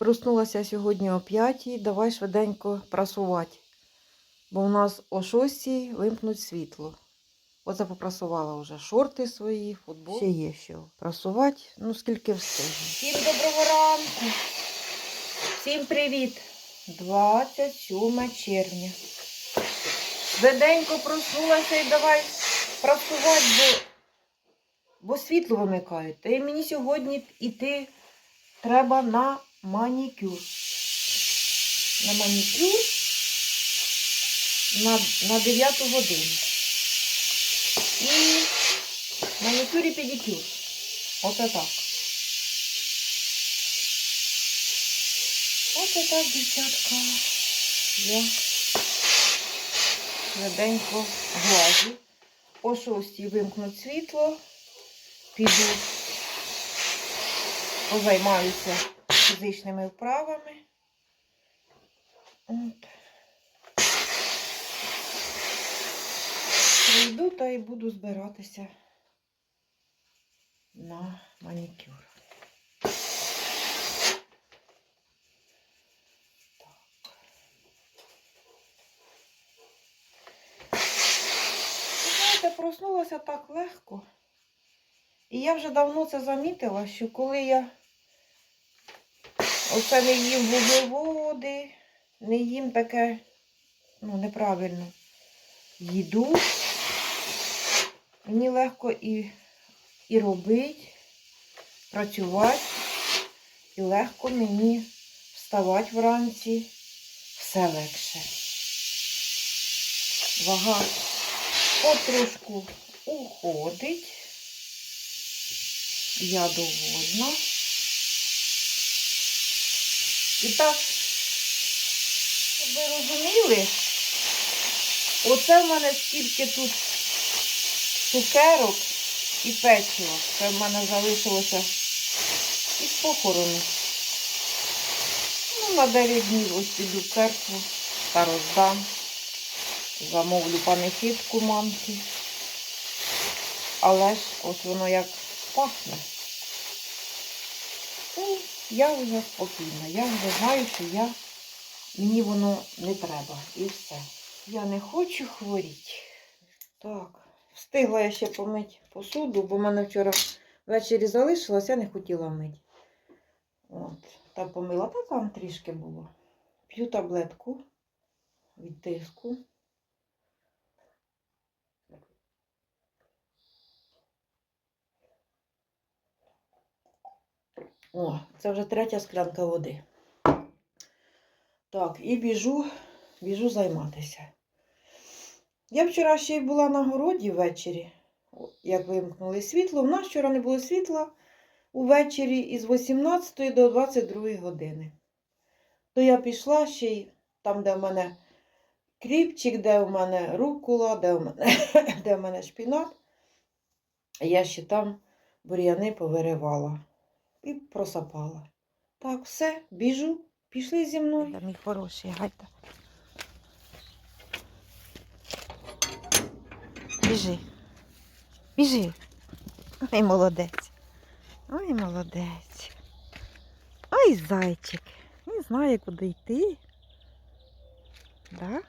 Проснулася сьогодні о 5, давай швиденько прасувати. Бо у нас о 6 вимкнуть світло. Оце попрасувала вже шорти свої, футбол. Ще є що прасувати, ну скільки встигну. Всім доброго ранку. Всім привіт. 27 червня. Швиденько проснулася і давай прасувати, бо, бо світло вимикають. Та й мені сьогодні йти треба на манікюр. На манікюр на, на 9 годину. І манікюр і педикюр. Оце так. Оце так, дівчатка. Я швиденько глажу. О 6 вимкнуть світло. Піду позаймаюся фізичними вправами. От. Прийду та й буду збиратися на манікюр. Знаєте, проснулася так легко. І я вже давно це замітила, що коли я оце не їм вуглеводи, не їм таке, ну, неправильно їду, мені легко і, і робити, працювати, і легко мені вставати вранці, все легше. Вага потрошку уходить. Я довольна. І так, щоб ви розуміли, оце в мене скільки тут цукерок і печива. Це в мене залишилося із похорону. Ну, на 9 днів ось піду в церкву та роздам. Замовлю панихидку мамки. Але ж ось воно як пахне. Я вже спокійна. Я вже знаю, що я, мені воно не треба. І все. Я не хочу хворіти. Так, встигла я ще помити посуду, бо в мене вчора ввечері залишилось, я не хотіла мити. От, та помила, та там трішки було. П'ю таблетку від тиску. О, це вже третя склянка води. Так, і біжу, біжу займатися. Я вчора ще й була на городі ввечері, як вимкнули світло. У нас вчора не було світла увечері із 18 до 22 години. То я пішла ще й там, де в мене кріпчик, де в мене рукула, де в мене, де в мене шпінат. Я ще там бур'яни повиривала і просапала. Так, все, біжу, пішли зі мною. Мій хороший, гайда. Біжи. Біжи. Ой, молодець. Ой, молодець. Ой, зайчик. Не знає, куди йти. Да?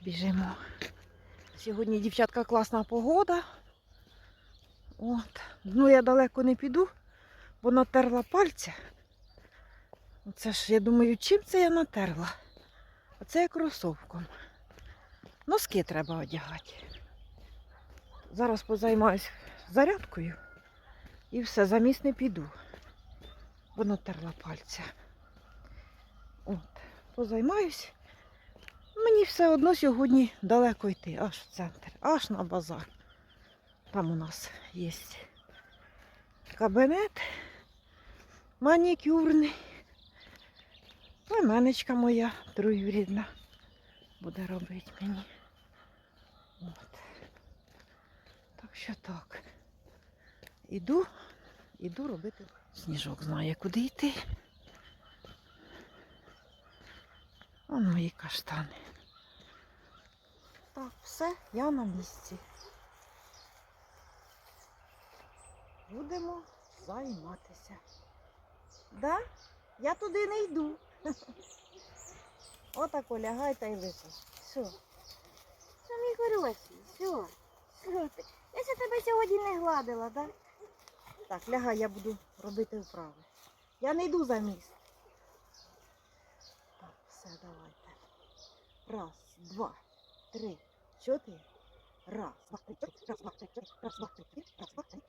Біжимо. Сьогодні, дівчатка, класна погода. От. Ну, я далеко не піду, бо натерла пальця. Це ж, я думаю, чим це я натерла? А це я кросовком. Носки треба одягати. Зараз позаймаюсь зарядкою і все, замість не піду. Бо натерла пальця. От, позаймаюсь. Мені все одно сьогодні далеко йти, аж в центр, аж на базар. Там у нас є кабінет манікюрний. Племенечка моя троюрідна буде робити мені. От. Так що так. Іду, іду робити. Сніжок знає, куди йти. Вон мої каштани. Так, все, я на місці. Будемо займатися. Да? Я туди не йду. Отако лягай та й лежи. Все. Це мій хороший. Все. Я ще тебе сьогодні не гладила, так? Так, лягай, я буду робити вправи. Я не йду за міст. Так, все, давайте. Раз, два, три, чотири. Раз, два, три, чотири. Раз, два, три, чотири. Раз,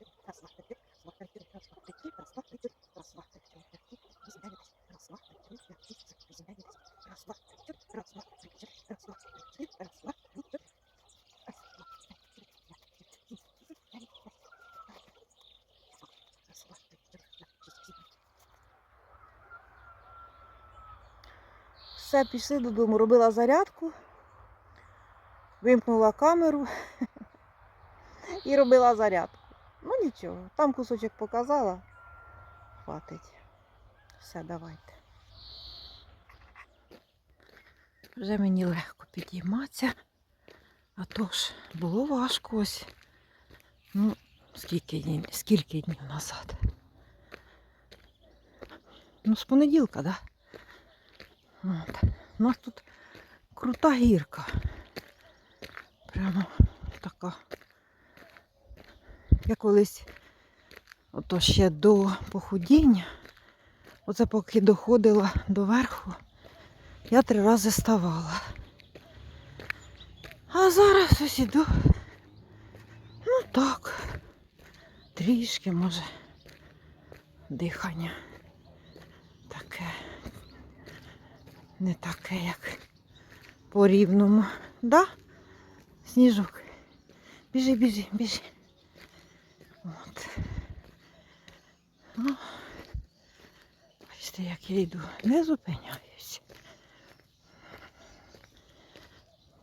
два. Все, пішли додому, робила зарядку, вимкнула камеру і робила зарядку. Ну нічого, там кусочок показала. Хватить. Все, давайте. Вже мені легко підійматися. А то ж було важко ось. Ну, скільки днів, скільки днів назад. Ну, з понеділка, так? Да? У нас тут крута гірка. Прямо така. Я колись, ото ще до похудіння, оце поки доходила до верху, я три рази ставала. А зараз ось іду. Ну так, трішки, може, дихання таке. Не таке, як по рівному. Да? Сніжок. Біжи, біжи, біжи. От. Ну, бачите, як я йду. Не зупиняюсь.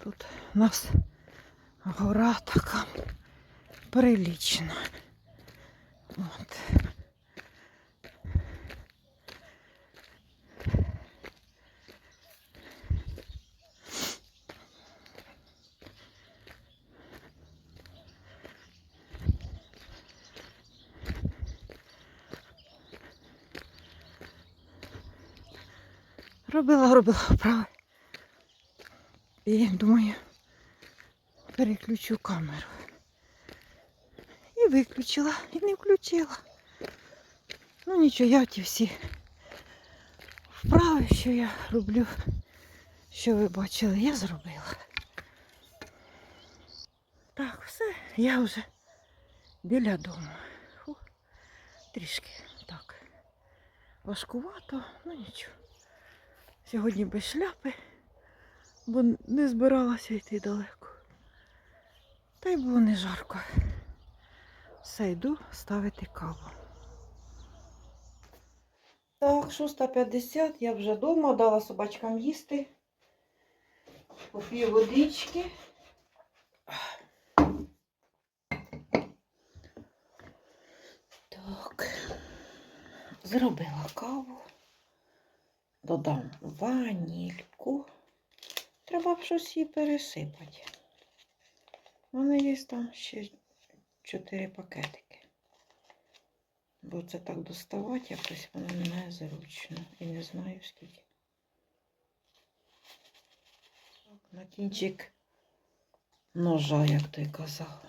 Тут у нас гора така прилічна. Робила, робила вправи. І думаю, переключу камеру. І виключила, і не включила. Ну нічого, я ті всі вправи, що я роблю, що ви бачили, я зробила. Так, все, я вже біля дому. Фу, трішки так. Важкувато, ну нічого. Сьогодні без шляпи, бо не збиралася йти далеко. Та й було не жарко. Все, йду ставити каву. Так, 6.50, я вже вдома, дала собачкам їсти. Поп'ю водички. Так, зробила каву. Додам ванільку. Треба б щось її пересипати. У мене є там ще 4 пакетики. Бо це так доставати якось воно незручно. І не знаю скільки. На кінчик ножа, як той казав.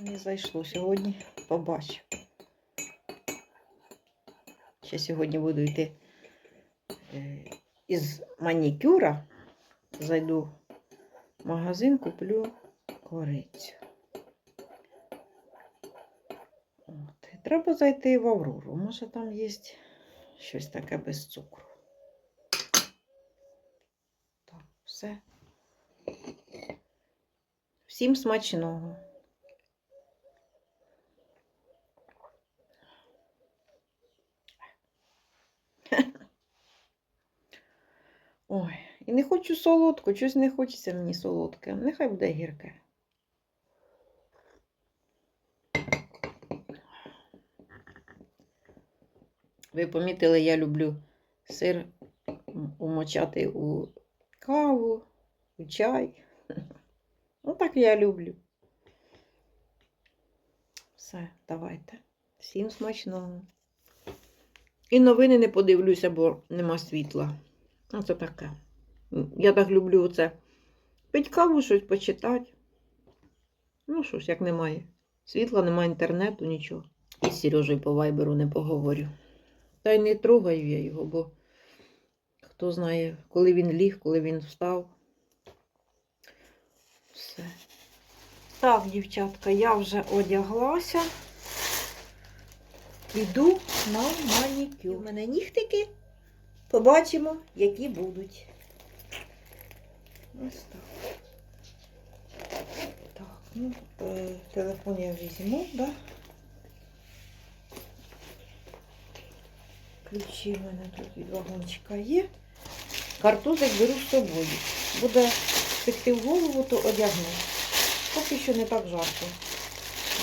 Не зайшло сьогодні, побачу. Ще сьогодні буду йти е, із манікюра. Зайду в магазин, куплю корицю. От. Треба зайти в Аврору. Може там є щось таке без цукру. Так, все. Всім смачного. Ой, і не хочу солодку, щось не хочеться мені солодке. Нехай буде гірке. Ви помітили, я люблю сир умочати у каву, у чай. Ну так я люблю. Все, давайте. Всім смачного. І новини не подивлюся, бо нема світла. Оце таке. Я так люблю це. Пить каву, щось почитати. Ну що ж, як немає. Світла, немає інтернету, нічого. І з Сережею по вайберу не поговорю. Та й не трогаю я його, бо хто знає, коли він ліг, коли він встав. Все. Так, дівчатка, я вже одяглася. Іду на манікюр. У мене нігтики. Побачимо, які будуть. Ось так. Так, ну, е, телефон я візьму, да? Ключі в мене тут від вагончика є. Картузик беру з собою. Буде пекти в голову, то одягну. Поки що не так жарко.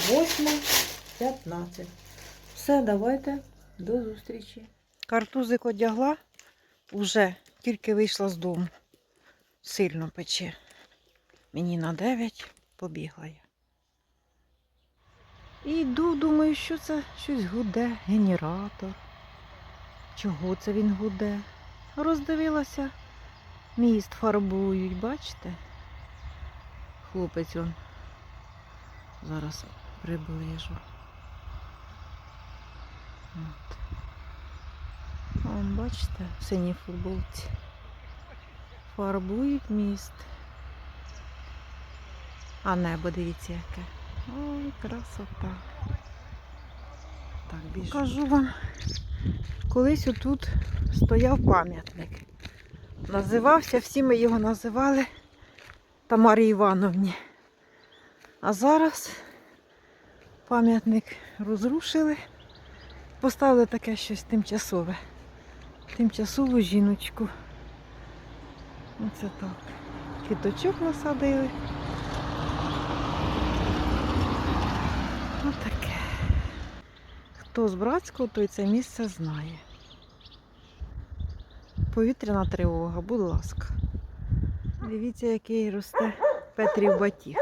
8.15. Все, давайте. До зустрічі. Картузик одягла. Уже тільки вийшла з дому. Сильно пече. Мені на 9 побігла я. І йду, думаю, що це щось гуде, генератор. Чого це він гуде? Роздивилася, міст фарбують, бачите? Хлопець он зараз приближу. От. Вон, бачите, в синій футболці. Фарбують міст. А небо, дивіться, яке. Ой, красота. Так. Кажу вам, колись отут стояв пам'ятник. Називався, всі ми його називали Тамарі Івановні. А зараз пам'ятник розрушили, поставили таке щось тимчасове. Тимчасову жіночку. Оце так. Квіточок насадили. Отаке. Хто з братського, той це місце знає. Повітряна тривога, будь ласка. Дивіться, який росте Петрів батіг.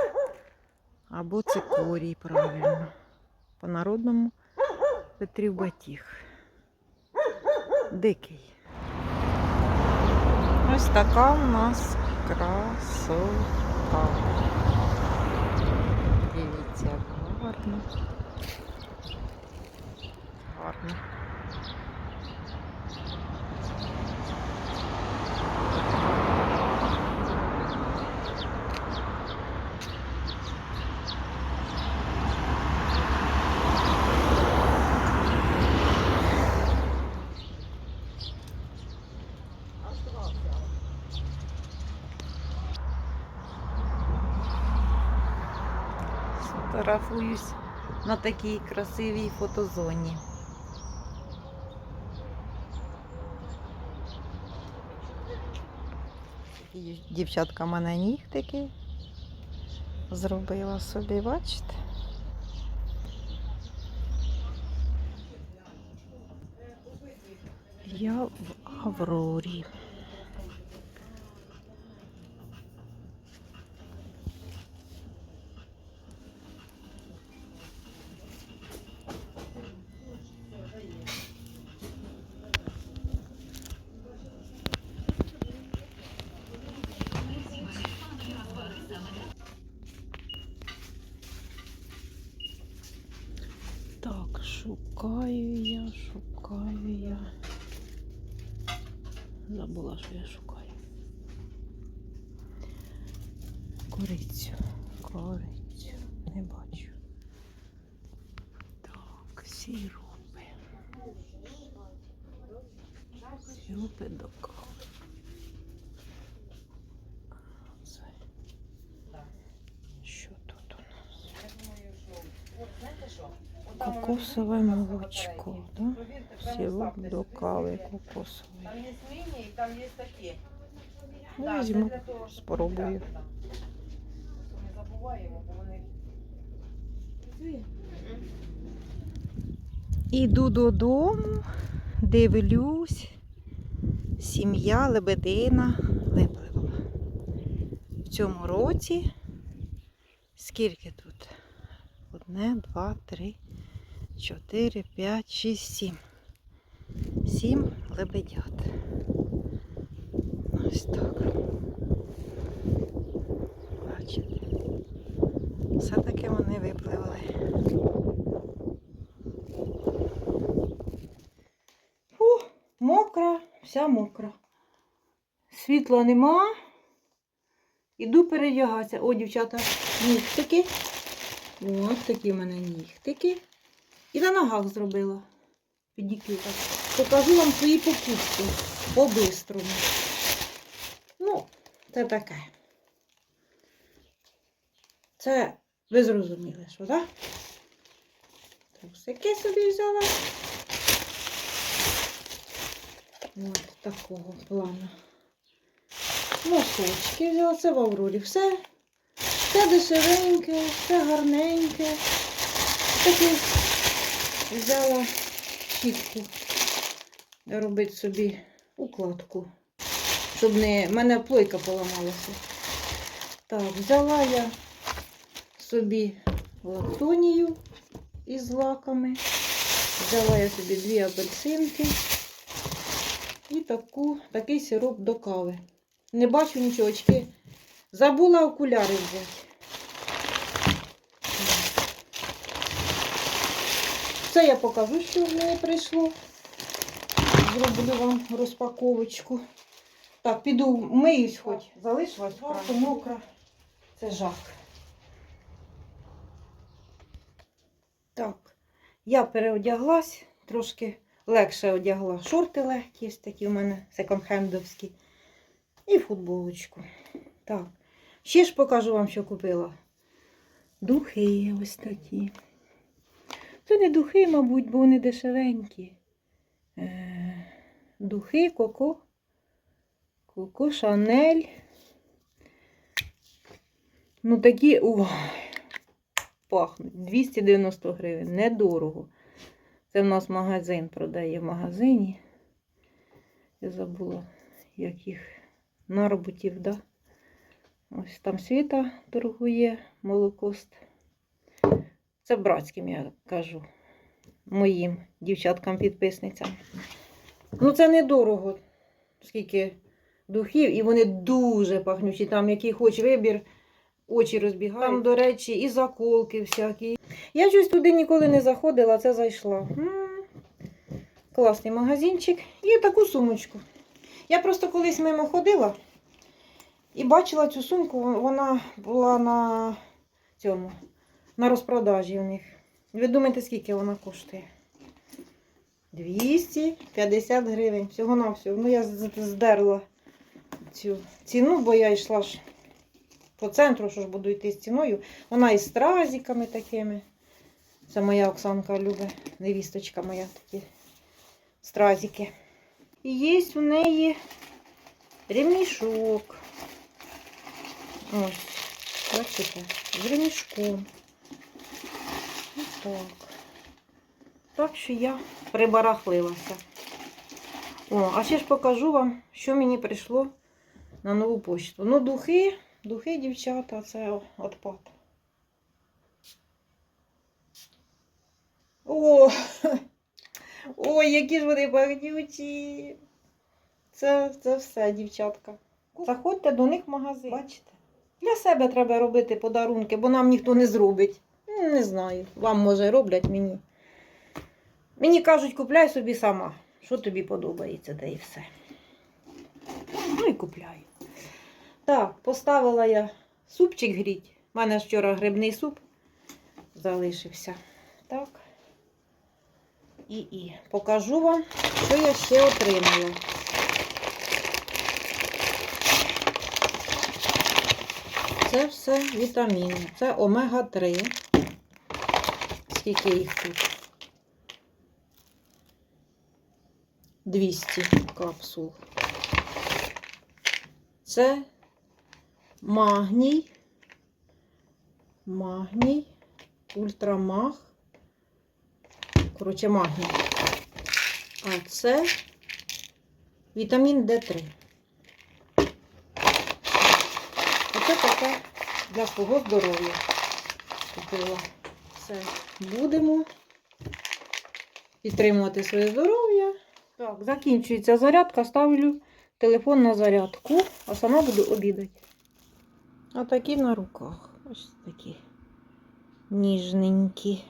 Або цикорій, правильно. По-народному Петрів батіг. Дикий. Ось така у нас красота. Дивіться. Гарно. Фотографуюсь на такій красивій фотозоні. Дівчатка мене нігтики зробила собі, бачите? Я в Аврорі. Шукаю я, шукаю я. Забула, що я шукаю. Корицю. Не бачу. Так, сіропи. Сіропи до кави. Це. Що тут у нас? Кокосове молочко, да? Сироп до кави кокосовий. Там є міні і там є такі. Ну, візьму, спробую. Не забуваємо, бо вони. Іду додому, дивлюсь, сім'я Лебедина випливла. В цьому році скільки тут? Одне, два, три, чотири, п'ять, шість, сім. Сім лебедят. Ось так. Бачите? Все-таки вони випливали. Фу, мокра, вся мокра. Світла нема. Іду передягатися. О, дівчата, нігтики. Ось такі в мене нігтики. І на ногах зробила. Підікюр. Покажу вам свої покупки. По-бистрому. Ну, це таке. Це ви зрозуміли, що, так? Трусики собі взяла. Ось такого плану. Носочки взяла, це в Аврорі. Все, все дешевеньке, все гарненьке. Такі взяла щітку робити собі укладку, щоб не в мене плойка поламалася. Так, взяла я собі лактонію із лаками. Взяла я собі дві апельсинки і таку, такий сироп до кави. Не бачу нічого, очки. Забула окуляри взяти. Це я покажу, що в мене прийшло. Зроблю вам розпаковочку. Так, піду миюсь хоч. Залишилась просто мокра. Це жах. Так, я переодяглась, трошки легше одягла. Шорти легкі, ось такі у мене секонд-хендовські. І футболочку. Так, ще ж покажу вам, що купила. Духи ось такі. Це не духи, мабуть, бо вони дешевенькі. Е, Духи, коко. Коко, Шанель. Ну такі, ой, пахнуть. 290 гривень. Недорого. Це в нас магазин продає в магазині. Я забула, як їх нарботів, да? Ось там світа торгує молокост. Це братським, я кажу, моїм дівчаткам-підписницям. Ну, це недорого, скільки духів, і вони дуже пахнючі. Там який хоч вибір, очі розбігають. Там, до речі, і заколки всякі. Я щось туди ніколи не заходила, це зайшла. М, Класний магазинчик. І таку сумочку. Я просто колись мимо ходила і бачила цю сумку, вона була на цьому, на розпродажі у них. Ви думаєте, скільки вона коштує? 250 гривень. Всього на всього. Ну, я здерла цю ціну, бо я йшла ж по центру, що ж буду йти з ціною. Вона із стразиками такими. Це моя Оксанка любить, невісточка моя такі стразики. І є в неї ремішок. Ось, бачите, з ремішком. Так. Так що я прибарахлилася. О, а ще ж покажу вам, що мені прийшло на нову почту. Ну, духи, духи, дівчата, це отпад. О, ой, які ж вони багнючі. Це, це все, дівчатка. Заходьте до них в магазин. Бачите? Для себе треба робити подарунки, бо нам ніхто не зробить. Не знаю. Вам може роблять мені. Мені кажуть, купляй собі сама. Що тобі подобається, та і все. Ну і купляю. Так, поставила я супчик гріть. У мене вчора грибний суп залишився. Так. І, і покажу вам, що я ще отримала. Це все вітаміни. Це омега-3. Скільки їх тут? 200 капсул. Це магній, магній, ультрамаг. Коротше, магній. А це вітамін Д3. Оце таке для свого здоров'я купила. Все. Будемо підтримувати своє здоров'я. Так, закінчується зарядка, ставлю телефон на зарядку, а сама буду обідати. А такі на руках. Ось такі ніжненькі.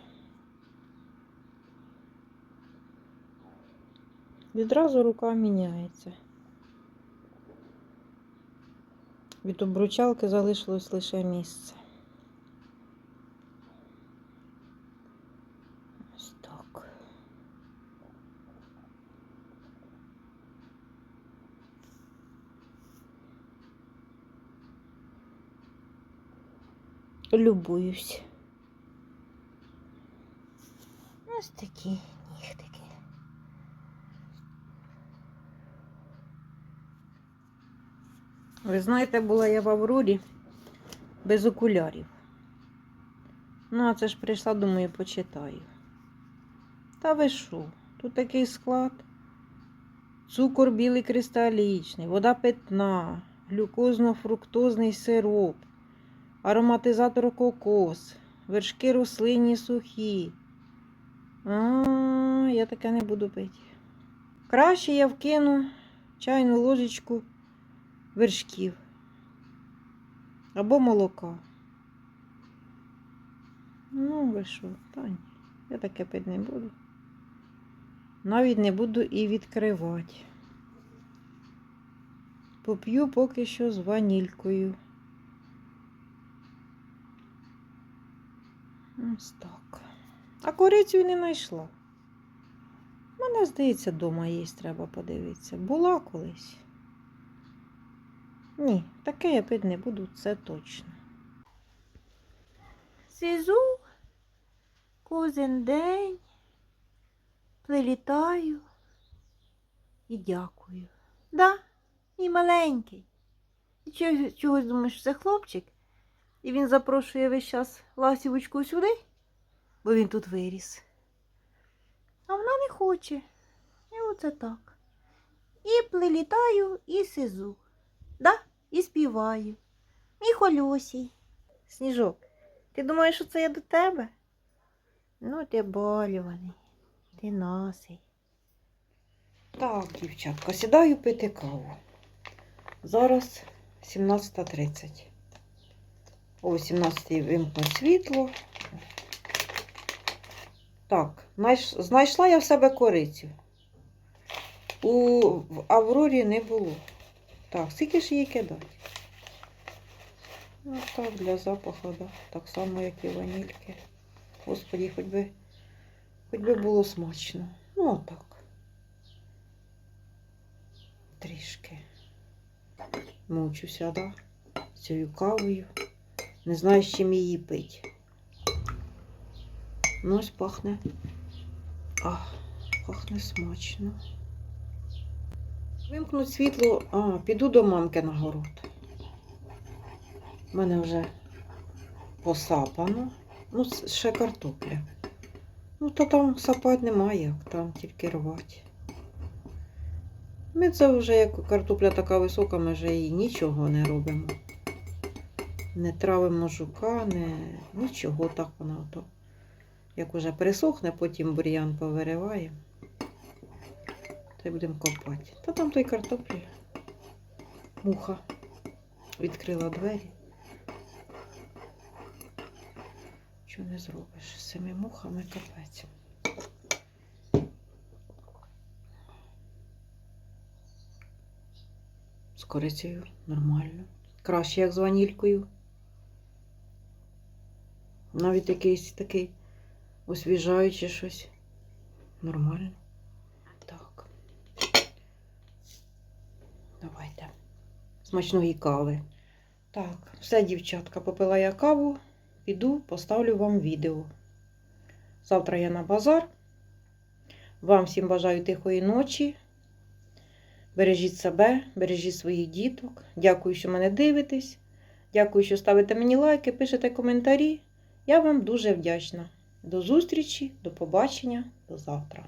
Відразу рука міняється. Від обручалки залишилось лише місце. Ось так. Любуюсь. Ось такі нігтики. Ви знаєте, була я в Аврорі без окулярів. Ну, а це ж прийшла, думаю, почитаю. Та ви що? Тут такий склад. Цукор білий кристалічний, вода питна, глюкозно-фруктозний сироп, ароматизатор кокос, вершки рослинні сухі. А, я таке не буду пити. Краще я вкину чайну ложечку вершків або молока. Ну, ви що, та ні, я таке пити не буду. Навіть не буду і відкривати. Поп'ю поки що з ванількою. Ось так. А корицю не знайшла. Мене, здається, вдома є, треба подивитися. Була колись. Ні, таке я пити не буду, це точно. Сижу кожен день, прилітаю і дякую. Да, і маленький. І чогось, думаєш, це хлопчик, і він запрошує весь час ласівочку сюди, бо він тут виріс. А вона не хоче. І оце так. І прилітаю, і сизу. Да? І співаю. Мій хольосій. Сніжок, ти думаєш, що це я до тебе? Ну, ти болюваний, ти носий. Так, дівчатка, сідаю пити каву. Зараз 17.30. О 18 вимкну світло. Так, знайшла я в себе корицю. У в Аврорі не було. Так, скільки ж її кидати? Ну так, для запаху, да. так само, як і ванільки. Господі, хоч би, хоч би було смачно. Ну, отак. Трішки. Мучуся, да? Цією кавою. Не знаю, з чим її пить. Ну, ось пахне. А, пахне смачно. Вимкнуть світло, а, піду до мамки на город. У мене вже посапано. Ну, ще картопля. Ну, то там сапати немає, як там тільки рвати. Ми це вже як картопля така висока, ми вже і нічого не робимо. Не травимо жука, не нічого так вона ото. Як уже пересохне, потім бур'ян повириваємо. Та й будемо копати. Та там той картоплі. Муха відкрила двері. Що не зробиш? З цими мухами капець. З корицею нормально. Краще, як з ванількою. Навіть якийсь такий освіжаючий щось. Нормально. Так. Давайте. Смачної кави. Так, все, дівчатка, попила я каву. Піду, поставлю вам відео. Завтра я на базар. Вам всім бажаю тихої ночі. Бережіть себе, бережіть своїх діток. Дякую, що мене дивитесь. Дякую, що ставите мені лайки, пишете коментарі. Я вам дуже вдячна. До зустрічі, до побачення, до завтра.